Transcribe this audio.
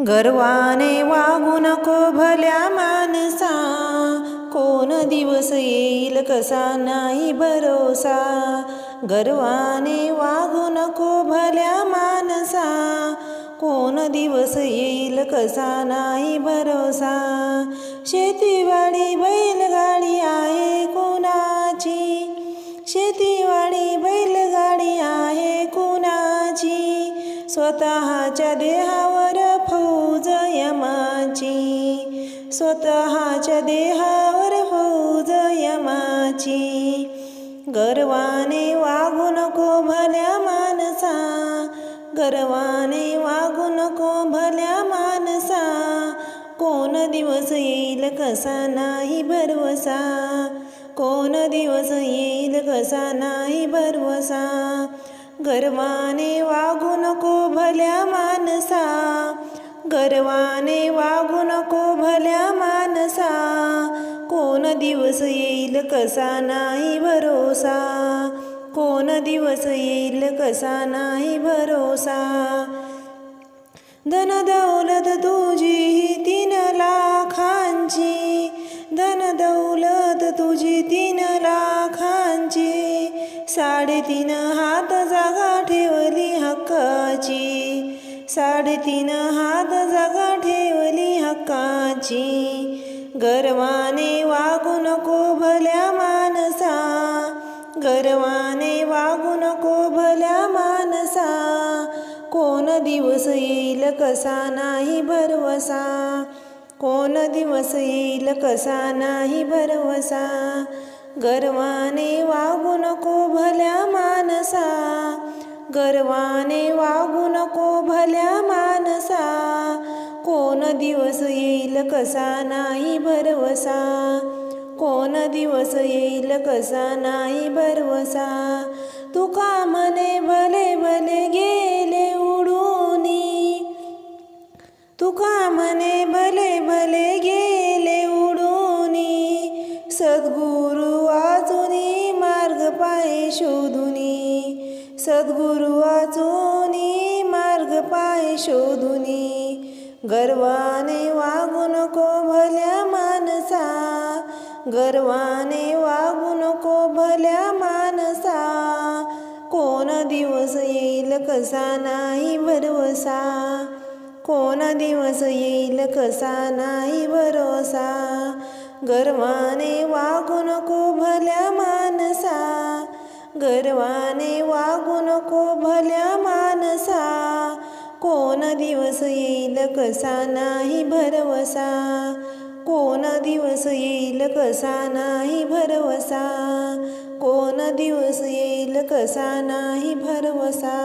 गर्वाने वागू नको भल्या माणसा कोण दिवस येईल कसा नाही भरोसा. गर्वाने वागू नको भल्या माणसा कोण दिवस येईल कसा नाही भरोसा. शेतीवाडी बैलगाडी आहे कोणाची? शेतीवाडी बैलगाडी आहे कोणाची? स्वतःच्या देहावर स्वतःच्या देहावर फौज यमाची. गर्वाने वागू नको भल्या माणसा गर्वाने वागू नको भल्या माणसा कोण दिवस येईल कसा नाही भरवसा. कोण दिवस येईल कसा नाही भरवसा. गर्वाने वागू नको भल्या माणसा गर्वाने वागू नको भल्या माणसा कोण दिवस येईल कसा नाही भरोसा? कोण दिवस येईल कसा नाही भरोसा? धन दौलत तुझी तीन लाखांची. धन दौलत तुझी तीन लाखांची. साडेतीन हात जागा ठेवली हक्काची. साडेतीन हात जागा ठेवली हक्काची. गर्वाने वागू नको भल्या माणसा गर्वाने वागू नको भल्या माणसा कोण दिवस येईल कसा नाही भरवसा. कोण दिवस येईल कसा नाही भरवसा. गर्वाने वागू नको भल्या माणसा गर्वाने वागू नको भल्या माणसा कोण दिवस येईल कसा नाही भरवसा. कोण दिवस येईल कसा नाही भरवसा. तुका मने भले भले गेले उडून. तुका मने भले भले गेले उडून. सद्गुरू सद्गुरु वाचुनी मार्ग पाय शोधुनी गर्वाने वागू नको भल्या माणसा गर्वाने वागू नको भल्या माणसा कोण दिवस येईल कसा नाही भरवसा कोण दिवस येईल कसा नाही भरोसा गर्वाने वागू नको भल्या माणसा गर्वाने वागू नको भल्या माणसा कोण दिवस येईल कसा नाही भरवसा? कोण दिवस येईल कसा नाही भरवसा? कोण दिवस येईल कसा नाही भरवसा?